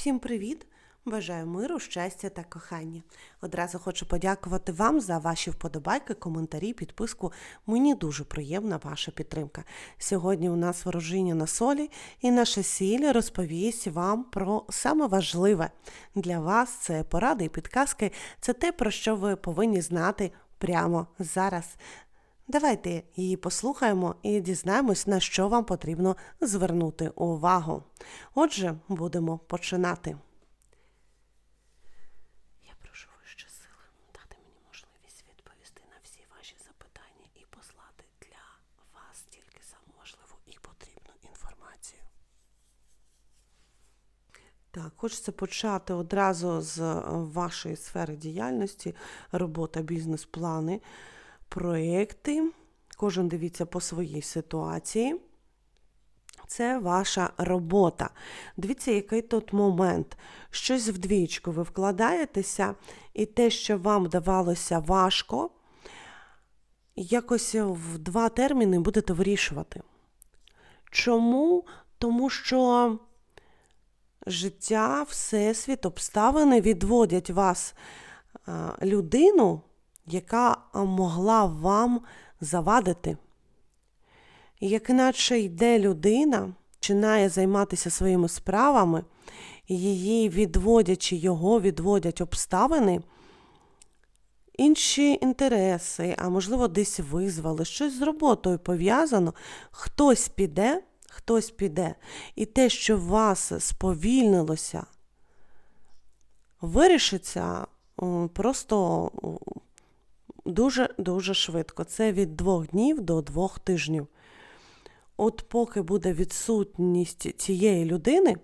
Всім привіт! Бажаю миру, щастя та кохання. Одразу хочу подякувати вам за ваші вподобайки, коментарі, підписку. Мені дуже приємна ваша підтримка. Сьогодні у нас ворожіння на солі, і наша сіль розповість вам про саме важливе для вас це поради і підказки. Це те, про що ви повинні знати прямо зараз. Давайте її послухаємо і дізнаємось, на що вам потрібно звернути увагу. Отже, будемо починати. Я прошу вище сили дати мені можливість відповісти на всі ваші запитання і послати для вас тільки саму важливу і потрібну інформацію. Так, хочеться почати одразу з е, вашої сфери діяльності, робота, бізнес-плани, проєкти. Кожен дивіться по своїй ситуації. Це ваша робота. Дивіться, який тут момент. Щось в двічку ви вкладаєтеся, і те, що вам давалося важко, якось в два терміни будете вирішувати. Чому? Тому що життя, всесвіт, обставини відводять вас людину, яка могла вам завадити. Як іначе йде людина, починає займатися своїми справами, її відводячи його, відводять обставини, інші інтереси, а можливо, десь визвали, щось з роботою пов'язано, хтось піде, хтось піде. І те, що вас сповільнилося, вирішиться просто дуже-дуже швидко. Це від двох днів до двох тижнів. От поки буде відсутність цієї людини,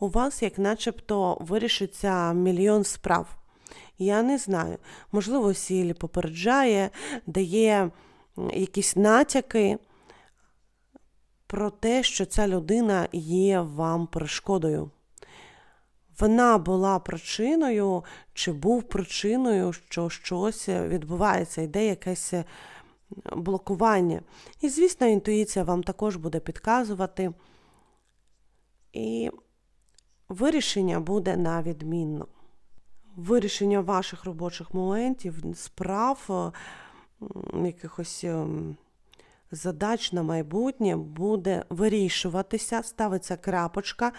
у вас, як начебто, вирішиться мільйон справ. Я не знаю. Можливо, сіль попереджає, дає якісь натяки про те, що ця людина є вам перешкодою. Вона була причиною чи був причиною, що щось відбувається, йде якесь е, блокування. І, звісно, інтуїція вам також буде підказувати. І вирішення буде на відмінно. Вирішення ваших робочих моментів, справ, е, якихось ем, задач на майбутнє буде вирішуватися, ставиться крапочка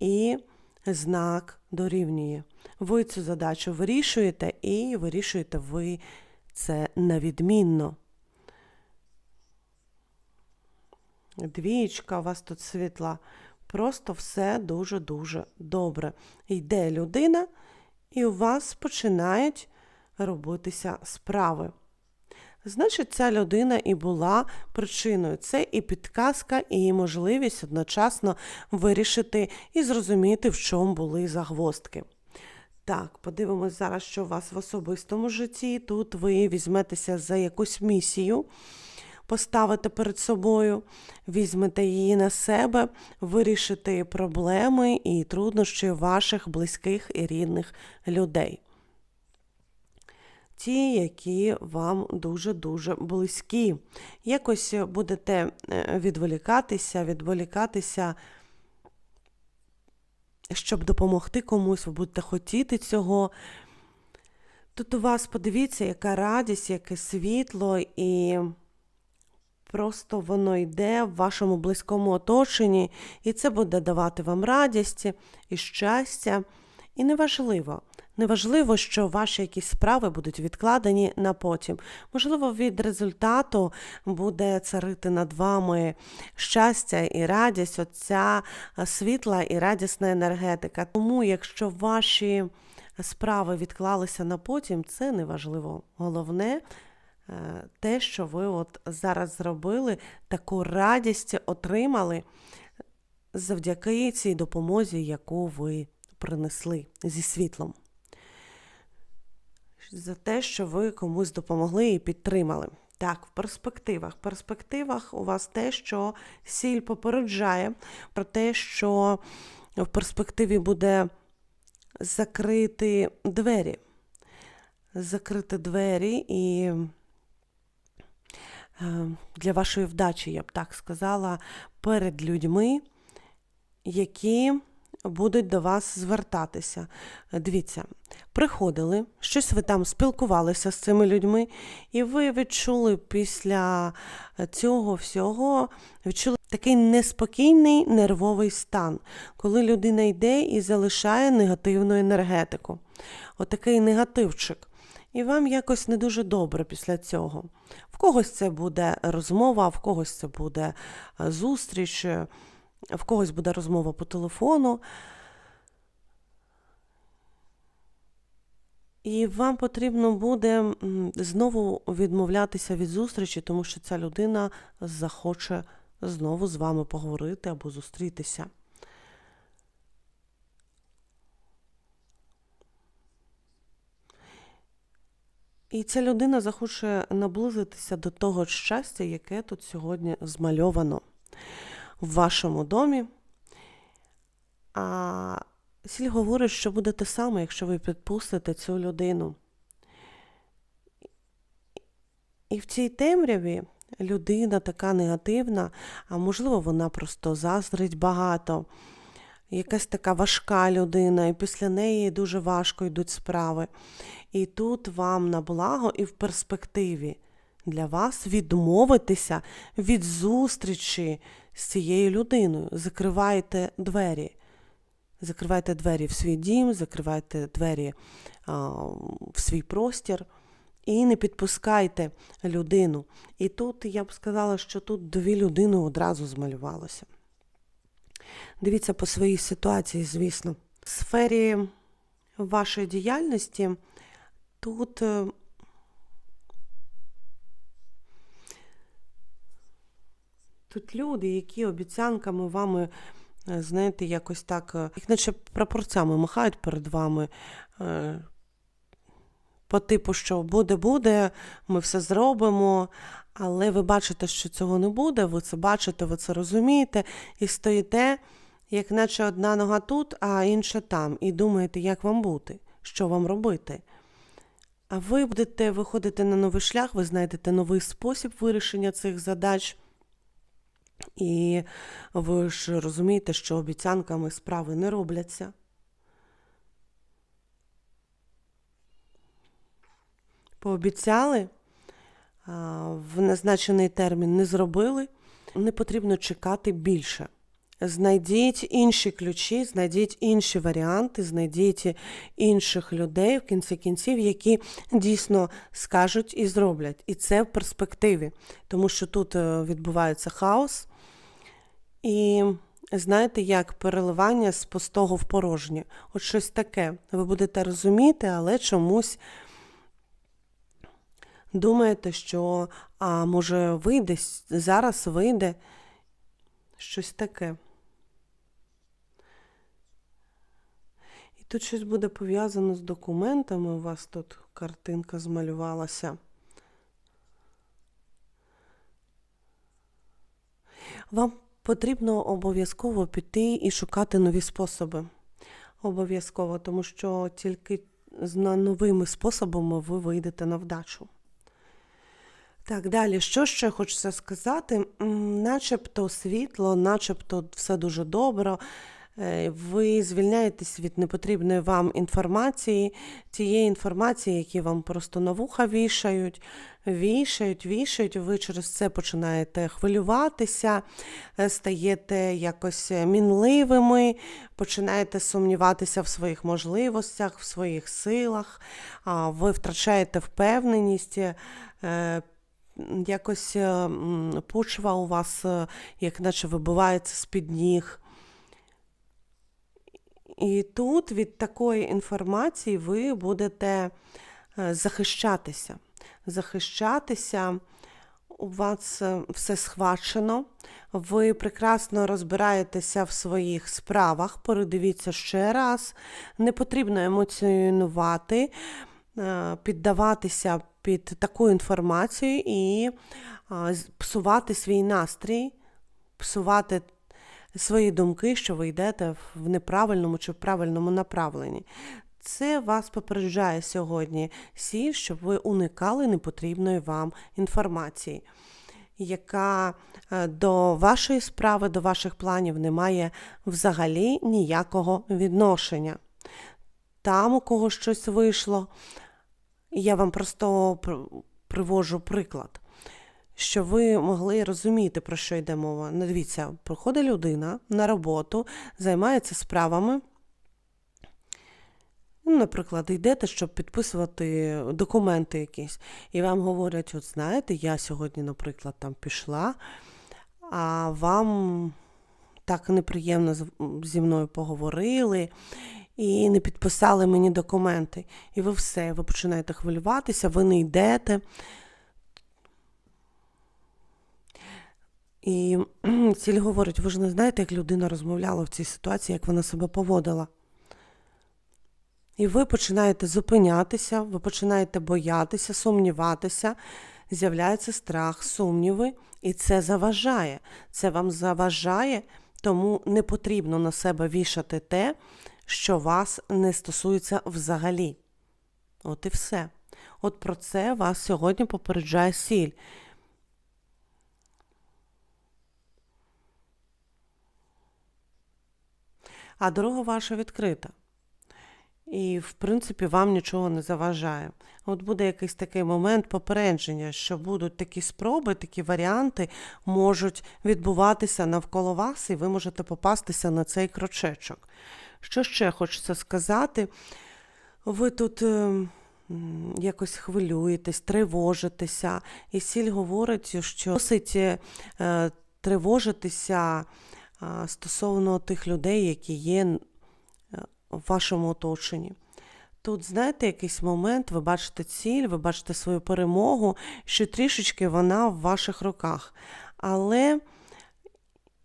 і знак дорівнює. Ви цю задачу вирішуєте і вирішуєте ви це навідмінно. Двічка, у вас тут світла. Просто все дуже-дуже добре. Йде людина, і у вас починають робитися справи. Значить, ця людина і була причиною. Це і підказка, і можливість одночасно вирішити і зрозуміти, в чому були загвоздки. Так, подивимось зараз, що у вас в особистому житті. Тут ви візьметеся за якусь місію, поставите перед собою, візьмете її на себе, вирішите проблеми і труднощі ваших близьких і рідних людей ті, які вам дуже-дуже близькі. Якось будете е, відволікатися, відволікатися, щоб допомогти комусь, ви будете хотіти цього. Тут у вас подивіться, яка радість, яке світло, і просто воно йде в вашому близькому оточенні, і це буде давати вам радість і щастя. І неважливо, неважливо, що ваші якісь справи будуть відкладені на потім. Можливо, від результату буде царити над вами щастя і радість, оця світла і радісна енергетика. Тому, якщо ваші справи відклалися на потім, це неважливо. Головне. е, Те, що ви от зараз зробили, таку радість отримали завдяки цій допомозі, яку ви принесли зі світлом. За те, що ви комусь допомогли і підтримали. Так, в перспективах. В перспективах у вас те, що сіль попереджає про те, що в перспективі буде закрити двері. Закрити двері і е, для вашої вдачі, я б так сказала, перед людьми, які будуть до вас звертатися. Дивіться, приходили, щось ви там спілкувалися з цими людьми, і ви відчули після цього всього відчули такий неспокійний нервовий стан, коли людина йде і залишає негативну енергетику. Отакий негативчик. І вам якось не дуже добре після цього. В когось це буде розмова, в когось це буде е, зустріч, е, в когось буде розмова по телефону. І вам потрібно буде знову відмовлятися від зустрічі, тому що ця людина захоче знову з вами поговорити або зустрітися. І ця людина захоче наблизитися до того щастя, яке тут сьогодні змальовано в вашому домі. А сіль говорить, що буде те саме, якщо ви підпустите цю людину. І в цій темряві людина така негативна, а можливо, вона просто заздрить багато. Якась така важка людина, і після неї дуже важко йдуть справи. І тут вам на благо і в перспективі для вас відмовитися від зустрічі з цією людиною. Закривайте двері. Закривайте двері в свій дім, закривайте двері а, в свій простір і не підпускайте людину. І тут я б сказала, що тут дві людини одразу змалювалося. Дивіться по своїй ситуації, звісно. В сфері вашої діяльності тут тут люди, які обіцянками вами, е, знаєте, якось так, е, їх наче прапорцями махають перед вами. е, По типу, що буде-буде, ми все зробимо, але ви бачите, що цього не буде, ви це бачите, ви це розумієте, і стоїте, як наче одна нога тут, а інша там, і думаєте, як вам бути, що вам робити. А ви будете виходити на новий шлях, ви знайдете новий спосіб вирішення цих задач. І ви ж розумієте, що обіцянками справи не робляться. Пообіцяли, в назначений термін не зробили, не потрібно чекати більше. Знайдіть інші ключі, знайдіть інші варіанти, знайдіть інших людей в кінці кінців, які дійсно скажуть і зроблять. І це в перспективі, тому що тут е, відбувається хаос. І знаєте, як переливання з пустого в порожнє. От щось таке. Ви будете розуміти, але чомусь думаєте, що а може вийде, зараз вийде щось таке. І тут щось буде пов'язано з документами. У вас тут картинка змалювалася. Вам потрібно обов'язково піти і шукати нові способи. Обов'язково, тому що тільки з новими способами ви вийдете на вдачу. Так, далі, що ще хочеться сказати? Начебто світло, начебто все дуже добре. Е, Ви звільняєтесь від непотрібної вам інформації, тієї інформації, які вам просто на вуха вішають, вішають, вішають. Ви через це починаєте хвилюватися, е, стаєте якось мінливими, починаєте сумніватися в своїх можливостях, в своїх силах, ви втрачаєте впевненість. е, Якось е, почва у вас, е, як наче вибивається з-під ніг. І тут від такої інформації ви будете е, захищатися. Захищатися, у вас е, все схвачено, ви прекрасно розбираєтеся в своїх справах. Передивіться ще раз. Не потрібно емоціонувати, е, піддаватися під таку інформацію і псувати свій настрій, псувати свої думки, що ви йдете в неправильному чи в правильному направленні. Це вас попереджає сьогодні сіль, щоб ви уникали непотрібної вам інформації. яка е, до вашої справи, до ваших планів не має взагалі ніякого відношення. Там, у кого щось вийшло, я вам просто привожу приклад, що ви могли розуміти, про що йде мова. Ну, Дивіться, проходить людина на роботу, займається справами. Ну, наприклад, йдете, щоб підписувати документи якісь, і вам говорять: от знаєте, я сьогодні, наприклад, там пішла, а вам так неприємно зі мною поговорили і не підписали мені документи. І ви все, ви починаєте хвилюватися, ви не йдете. І ціль говорить, ви ж не знаєте, як людина розмовляла в цій ситуації, як вона себе поводила. І ви починаєте зупинятися, ви починаєте боятися, сумніватися, з'являється страх, сумніви, і це заважає. Це вам заважає, тому не потрібно на себе вішати те, що вас не стосується взагалі. От і все. От про це вас сьогодні попереджає сіль. А дорога ваша відкрита. І, в принципі, вам нічого не заважає. От буде якийсь такий момент попередження, що будуть такі спроби, такі варіанти можуть відбуватися навколо вас, і ви можете попастися на цей крочечок. Що ще хочеться сказати? Ви тут е, якось хвилюєтесь, тривожитеся, і сіль говорить, що досить е, тривожитися стосовно тих людей, які є е, в вашому оточенні. Тут, знаєте, якийсь момент, ви бачите ціль, ви бачите свою перемогу, що трішечки вона в ваших руках. Але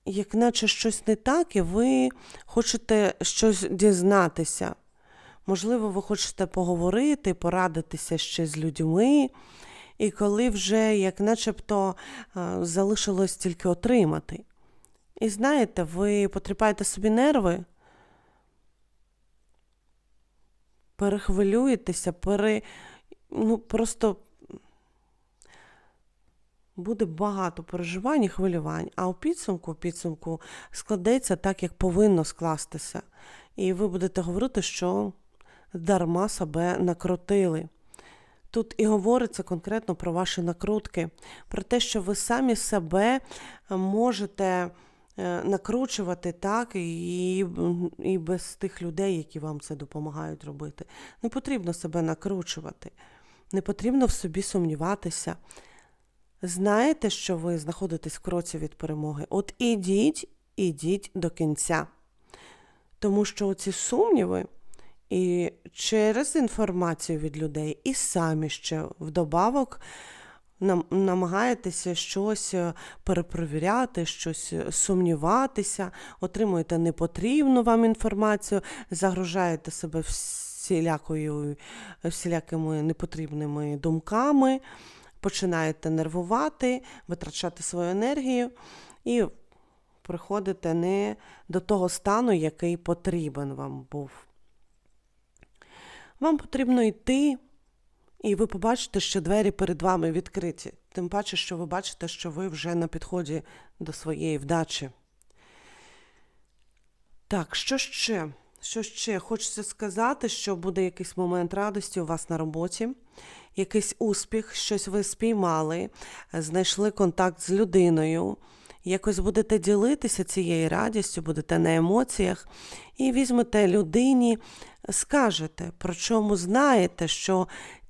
як наче щось не так, і ви хочете щось дізнатися. Можливо, ви хочете поговорити, порадитися ще з людьми, і коли вже, як начебто, залишилось тільки отримати. І знаєте, ви потріпаєте собі нерви, перехвилюєтеся, пере... ну, просто буде багато переживань і хвилювань, а у підсумку, у підсумку складеться так, як повинно скластися. І ви будете говорити, що дарма себе накрутили. Тут і говориться конкретно про ваші накрутки, про те, що ви самі себе можете накручувати так, і, і без тих людей, які вам це допомагають робити. Не потрібно себе накручувати, не потрібно в собі сумніватися. Знаєте, що ви знаходитесь в кроці від перемоги? От ідіть, ідіть до кінця. Тому що ці сумніви і через інформацію від людей, і самі ще вдобавок намагаєтеся щось е, перепровіряти, щось е, сумніватися, отримуєте непотрібну вам інформацію, загружаєте себе всілякою, всілякими непотрібними думками, починаєте нервувати, витрачати свою енергію і приходите не до того стану, який потрібен вам був. Вам потрібно йти, і ви побачите, що двері перед вами відкриті. Тим паче, що ви бачите, що ви вже на підході до своєї вдачі. Так, що ще? Що ще? Хочеться сказати, що буде якийсь момент радості у вас на роботі, якийсь успіх, щось ви спіймали, знайшли контакт з людиною. Якось будете ділитися цією радістю, будете на емоціях і візьмете людині, скажете, про чому знаєте, що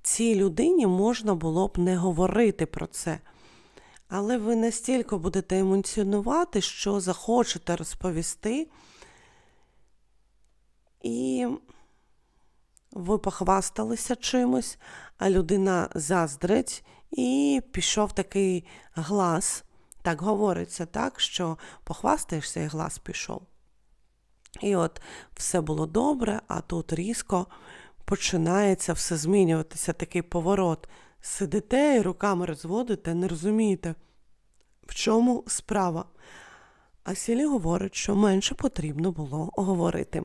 цій людині можна було б не говорити про це. Але ви настільки будете емоціонувати, що захочете розповісти, і ви похвасталися чимось, а людина заздрить, і пішов такий глас. Так говориться, так, що похвастаєшся, і глас пішов. І от все було добре, а тут різко починається все змінюватися, такий поворот. Сидите і руками розводите, не розумієте, в чому справа. А Сілі говорить, що менше потрібно було говорити.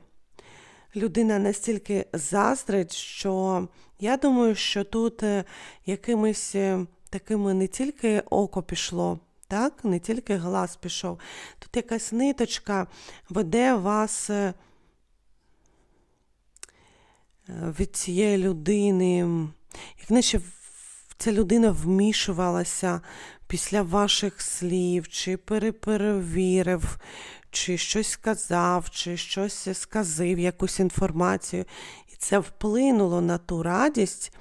Людина настільки заздрить, що я думаю, що тут е, якимись е, такими не тільки око пішло, так, не тільки глаз пішов. Тут якась ниточка веде вас е, від цієї людини, як наче ця людина вмішувалася після ваших слів, чи переперевірив, чи щось сказав, чи щось сказив, якусь інформацію. І це вплинуло на ту радість,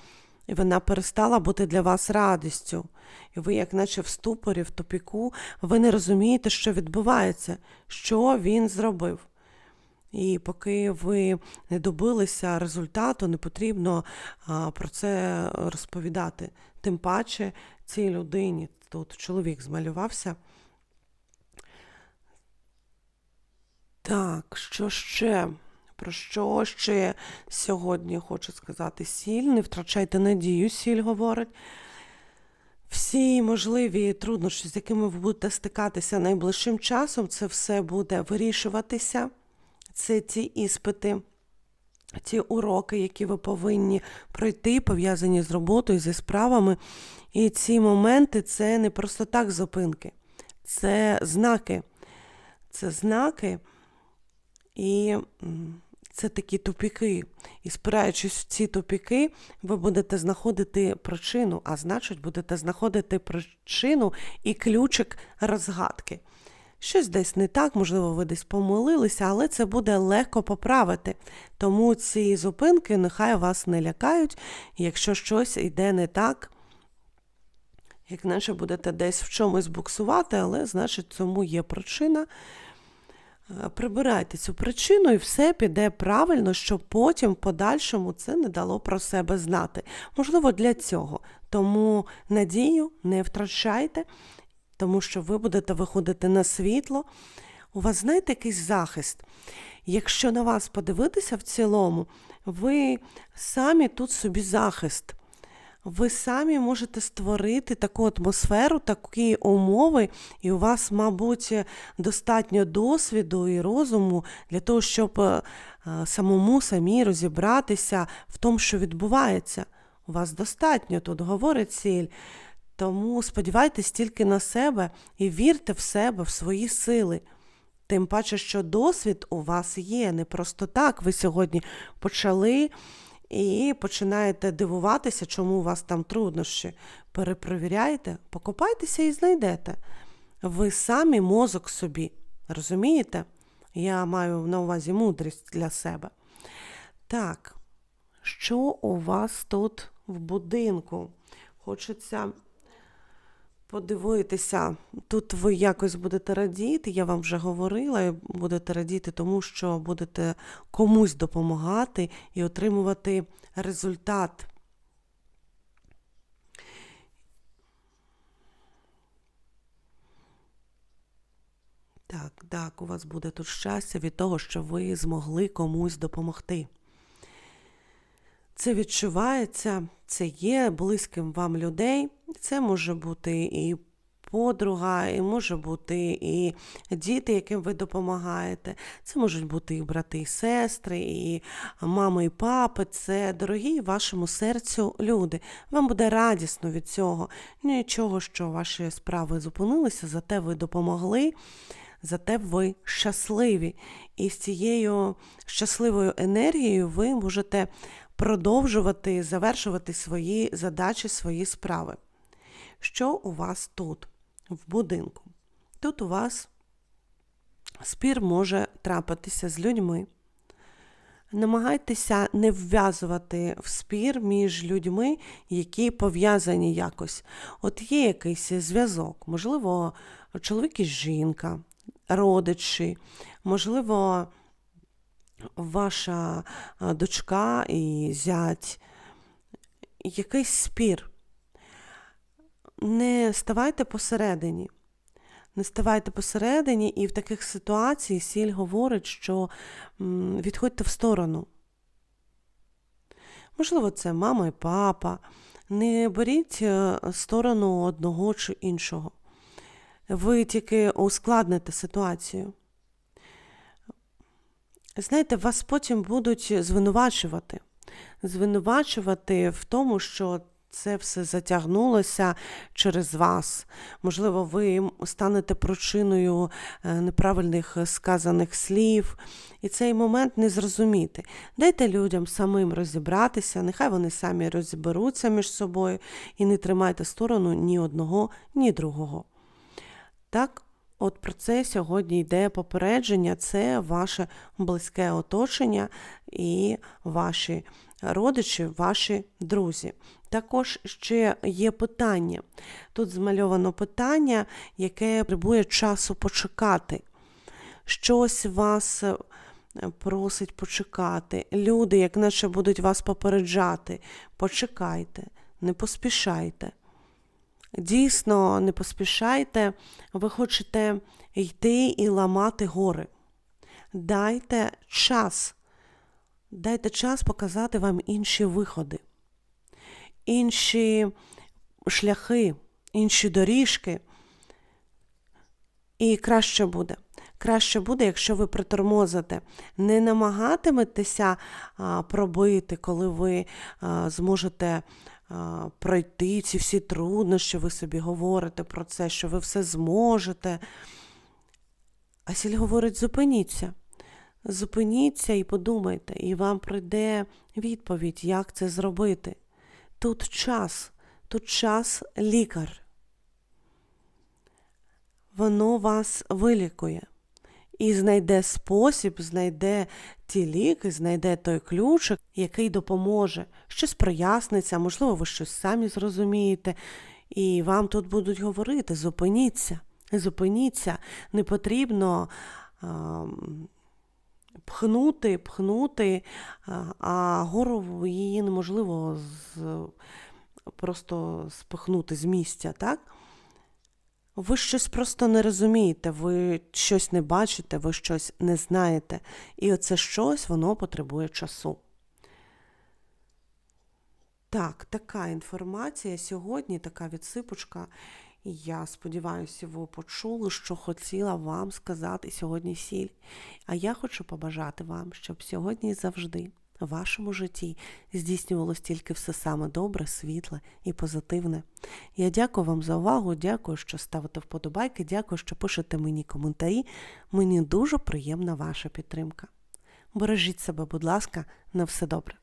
і вона перестала бути для вас радістю. І ви, як наче в ступорі, в тупіку, ви не розумієте, що відбувається, що він зробив. І поки ви не добилися результату, не потрібно про це розповідати. Тим паче цій людині, тут чоловік змалювався. Так, що ще? Про що ще сьогодні хочу сказати? Сіль, не втрачайте надію, сіль говорить. Всі можливі труднощі, з якими ви будете стикатися найближчим часом, це все буде вирішуватися. Це ті іспити, ті уроки, які ви повинні пройти, пов'язані з роботою, зі справами. І ці моменти це не просто так зупинки, це знаки. Це знаки, і це такі тупіки. І спираючись в ці тупіки, ви будете знаходити причину, а значить, будете знаходити причину і ключик розгадки. Щось десь не так, можливо, ви десь помилилися, але це буде легко поправити. Тому ці зупинки нехай вас не лякають. Якщо щось йде не так, як наче будете десь в чомусь буксувати, але значить цьому є причина. Е, Прибирайте цю причину і все піде правильно, щоб потім в подальшому це не дало про себе знати. Можливо, для цього. Тому надію не втрачайте, тому що ви будете виходити на світло. У вас, знаєте, якийсь захист. Якщо на вас подивитися в цілому, ви самі тут собі захист. Ви самі можете створити таку атмосферу, такі умови, і у вас, мабуть, достатньо досвіду і розуму для того, щоб е, самому самі розібратися в тому, що відбувається. У вас достатньо тут говорить ціль. Тому сподівайтесь тільки на себе і вірте в себе, в свої сили. Тим паче, що досвід у вас є. Не просто так. Ви сьогодні почали і починаєте дивуватися, чому у вас там труднощі. Перепровіряйте, покопайтеся і знайдете. Ви самі мозок собі. Розумієте? Я маю на увазі мудрість для себе. Так, що у вас тут в будинку? Хочеться подивитися. Тут ви якось будете радіти, я вам вже говорила, будете радіти, тому що будете комусь допомагати і отримувати результат. Так, так, у вас буде тут щастя від того, що ви змогли комусь допомогти. Це відчувається, це є близьким вам людей. Це може бути і подруга, і може бути і діти, яким ви допомагаєте. Це можуть бути і брати, і сестри, і мами, і папи. Це дорогі вашому серцю люди. Вам буде радісно від цього. Нічого, що ваші справи зупинилися, зате ви допомогли. Зате ви щасливі. І з цією щасливою енергією ви можете продовжувати завершувати свої задачі, свої справи. Що у вас тут, в будинку? Тут у вас спір може трапитися з людьми. Намагайтеся не вв'язувати в спір між людьми, які пов'язані якось. От є якийсь зв'язок, можливо, чоловік і жінка, родичі, можливо, ваша дочка і зять, якийсь спір. Не ставайте посередині. Не ставайте посередині, і в таких ситуаціях сіль говорить, що відходьте в сторону. Можливо, це мама і папа. Не беріть е, сторону одного чи іншого. Ви тільки ускладните ситуацію. Знаєте, вас потім будуть звинувачувати. Звинувачувати в тому, що це все затягнулося через вас. Можливо, ви станете причиною е, неправильних сказаних слів, і цей момент не зрозуміти. Дайте людям самим розібратися, нехай вони самі розберуться між собою і не тримайте сторону ні одного, ні другого. Так, от про це сьогодні йде попередження. Це ваше близьке оточення і ваші родичі, ваші друзі. Також ще є питання. Тут змальовано питання, яке потребує часу почекати. Щось вас е, просить почекати. Люди, як наче будуть вас попереджати. Почекайте, не поспішайте. Дійсно, не поспішайте, ви хочете йти і ламати гори. Дайте час. Дайте час показати вам інші виходи, інші шляхи, інші доріжки. І краще буде. Краще буде, якщо ви притормозите. Не намагатиметеся пробити, коли ви зможете пройти ці всі труднощі, ви собі говорите про це, що ви все зможете. А сіль говорить: зупиніться. Зупиніться і подумайте, і вам прийде відповідь, як це зробити. Тут час, тут час лікар. Воно вас вилікує і знайде спосіб, знайде ті ліки, знайде той ключик, який допоможе. Щось проясниться, можливо, ви щось самі зрозумієте, і вам тут будуть говорити: зупиніться, зупиніться, не потрібно. А, Пхнути, пхнути, а- а гору її неможливо з, просто спихнути з місця, так? Ви щось просто не розумієте, ви щось не бачите, ви щось не знаєте. І оце щось, воно потребує часу. Так, така інформація сьогодні, така відсипочка. Я сподіваюся, ви почули, що хотіла вам сказати сьогодні сіль. А я хочу побажати вам, щоб сьогодні завжди в вашому житті здійснювалось тільки все саме добре, світле і позитивне. Я дякую вам за увагу, дякую, що ставите вподобайки, дякую, що пишете мені коментарі. Мені дуже приємна ваша підтримка. Бережіть себе, будь ласка, на все добре.